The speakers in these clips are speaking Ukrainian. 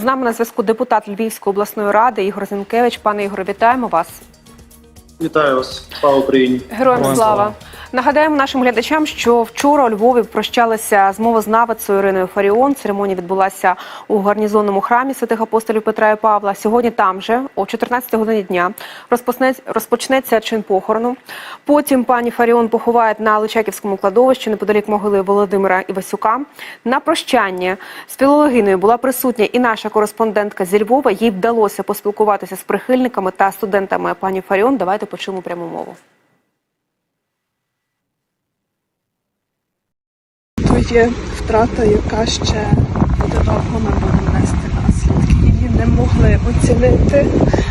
З нами на зв'язку депутат Львівської обласної ради Ігор Зінкевич. Пане Ігоре, вітаємо вас. Вітаю вас, слава Україні. Героям Героям слава. Нагадаємо нашим глядачам, що вчора у Львові прощалися з мовознавицею Іриною Фаріон. Церемонія відбулася у гарнізонному храмі святих апостолів Петра і Павла. Сьогодні там же, о 14 годині дня, розпочнеться, чин похорону. Потім пані Фаріон поховають на Личаківському кладовищі неподалік могили Володимира Івасюка. На прощання з філологиною була присутня і наша кореспондентка зі Львова. Їй вдалося поспілкуватися з прихильниками та студентами пані Фаріон. Давайте почуємо пряму мову. то є втрата, яка ще буде довго нам буде нести наслідки. Її не могли оцінити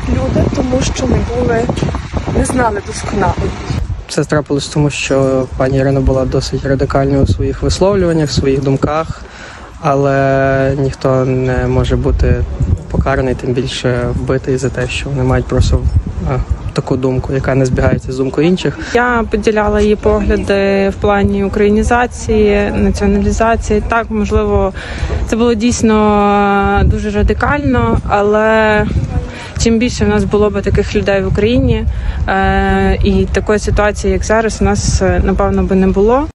люди, тому що не були, не знали досконало. Це трапилось тому, що пані Ірина була досить радикальною у своїх висловлюваннях, в своїх думках, але ніхто не може бути покараний, тим більше вбитий за те, що вони мають просто таку думку, яка не збігається з думкою інших. Я поділяла її погляди в плані українізації, націоналізації. Так, можливо, це було дійсно дуже радикально, але чим більше в нас було б таких людей в Україні е, і такої ситуації, як зараз, у нас е, напевно би не було.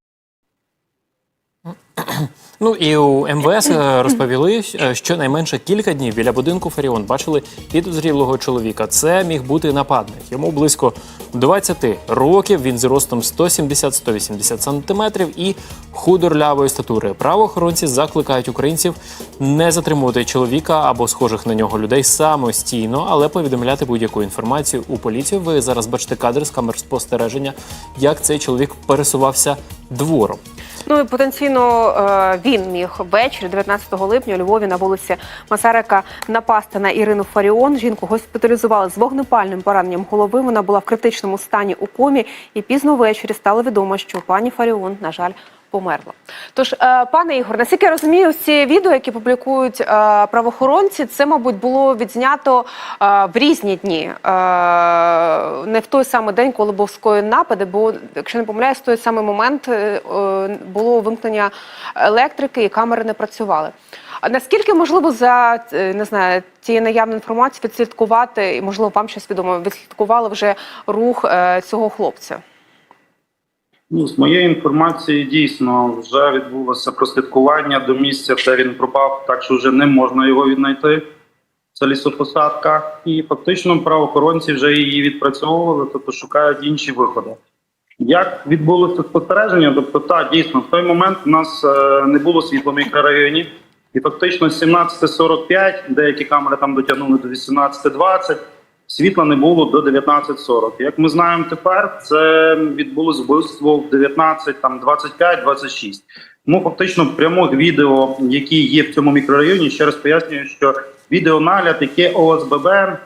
Ну і у МВС е, розповіли, е, що найменше кілька днів біля будинку Фаріон бачили підозрілого чоловіка. Це міг бути нападник. Йому близько 20 років. Він з ростом 170-180 сантиметрів і худорлявої статури. Правоохоронці закликають українців не затримувати чоловіка або схожих на нього людей самостійно, але повідомляти будь-яку інформацію у поліцію. Ви зараз бачите кадр з камер спостереження, як цей чоловік пересувався двором. Ну і потенційно е, він міг ввечері, 19 липня, у Львові на вулиці Масарика напасти на Ірину Фаріон. Жінку госпіталізували з вогнепальним пораненням голови. Вона була в критичному стані у комі, і пізно ввечері стало відомо, що пані Фаріон, на жаль, померла. Тож, е, пане Ігор, наскільки я розумію, ці відео, які публікують е, правоохоронці, це, мабуть, було відзнято е, в різні дні, не в той самий день, коли був скоєн напади, бо, якщо не помиляюсь, в той самий момент було вимкнення електрики і камери не працювали. Наскільки можливо за не знаю тією наявною інформацією відслідкувати, і можливо вам щось відомо, відслідкували вже рух цього хлопця? Ну, з моєї інформації дійсно вже відбулося прослідкування до місця, де він пропав, так що вже не можна його віднайти. Це лісопосадка, і фактично правоохоронці вже її відпрацьовували, тобто шукають інші виходи. Як відбулося спостереження? Тобто, так, дійсно, в той момент у нас е, не було світла в мікрорайоні, і фактично з 17.45, деякі камери там дотягнули до 18.20, світла не було до 19.40. Як ми знаємо тепер, це відбулось вбивство в 19, там 25-26. Тому фактично прямих відео, які є в цьому мікрорайоні, ще раз пояснюю, що відеонагляд, яке ОСББ е,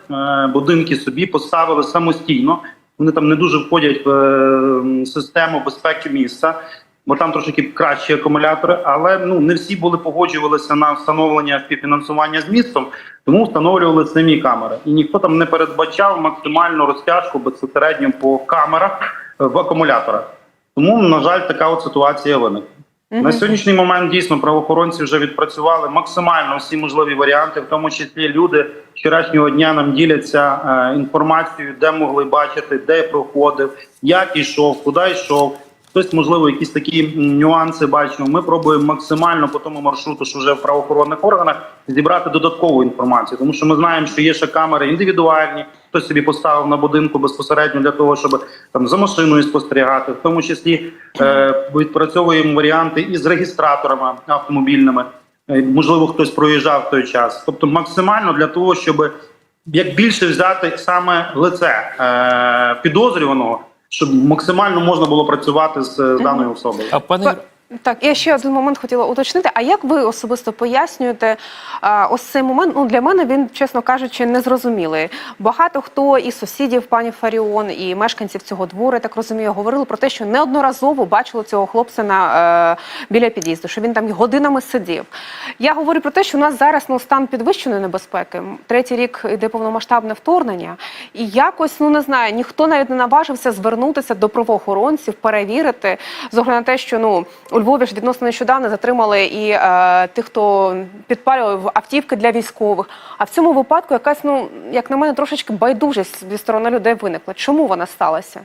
будинки собі поставили самостійно. Вони там не дуже входять в е, систему безпеки міста, бо там трошки кращі акумулятори. Але ну не всі були погоджувалися на встановлення співфінансування з містом, тому встановлювали самі камери. І ніхто там не передбачав максимальну розтяжку безпосередньо по камерах е, в акумуляторах. Тому, на жаль, така от ситуація виникла. На сьогоднішній момент дійсно правоохоронці вже відпрацювали максимально всі можливі варіанти, в тому числі люди вчорашнього дня нам діляться е, інформацією, де могли бачити, де проходив, як ішов, куди йшов. Хтось, можливо, якісь такі нюанси бачив. Ми пробуємо максимально по тому маршруту, що вже в правоохоронних органах, зібрати додаткову інформацію, тому що ми знаємо, що є ще камери індивідуальні. Хтось собі поставив на будинку безпосередньо для того, щоб там за машиною спостерігати, в тому числі е, відпрацьовуємо варіанти із регістраторами автомобільними. Е, можливо, хтось проїжджав в той час. Тобто, максимально для того, щоб як більше взяти саме лице е, підозрюваного, щоб максимально можна було працювати з е, даною особою. А пане Па- Так, я ще один момент хотіла уточнити. А як ви особисто пояснюєте а, ось цей момент? Ну для мене він, чесно кажучи, незрозумілий. Багато хто із сусідів пані Фаріон і мешканців цього двору, так розумію, говорили про те, що неодноразово бачили цього хлопця на е, біля під'їзду, що він там годинами сидів. Я говорю про те, що у нас зараз ну стан підвищеної небезпеки. Третій рік йде повномасштабне вторгнення, і якось ну не знаю, ніхто навіть не наважився звернутися до правоохоронців, перевірити з те, що ну у Львові ж відносно нещодавно затримали і е, тих, хто підпалював автівки для військових. А в цьому випадку якась, ну як на мене, трошечки байдужість зі сторони людей виникла. Чому вона сталася?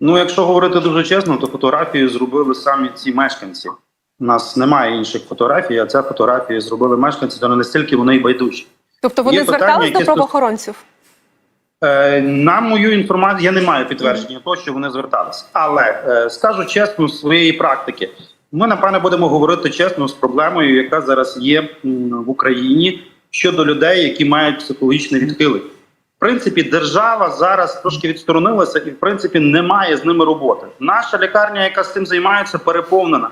Ну, якщо говорити дуже чесно, то фотографію зробили самі ці мешканці. У нас немає інших фотографій, а ця фотографію зробили мешканці, то не настільки вони й байдужі. Тобто вони Є питання, звертались до правоохоронців? Е, на мою інформацію, я не маю підтвердження того, що вони зверталися. Але е, скажу чесно, з своєї практики, ми напевне будемо говорити чесно з проблемою, яка зараз є в Україні щодо людей, які мають психологічне відхилення. В принципі, держава зараз трошки відсторонилася і, в принципі, немає з ними роботи. Наша лікарня, яка з цим займається, переповнена.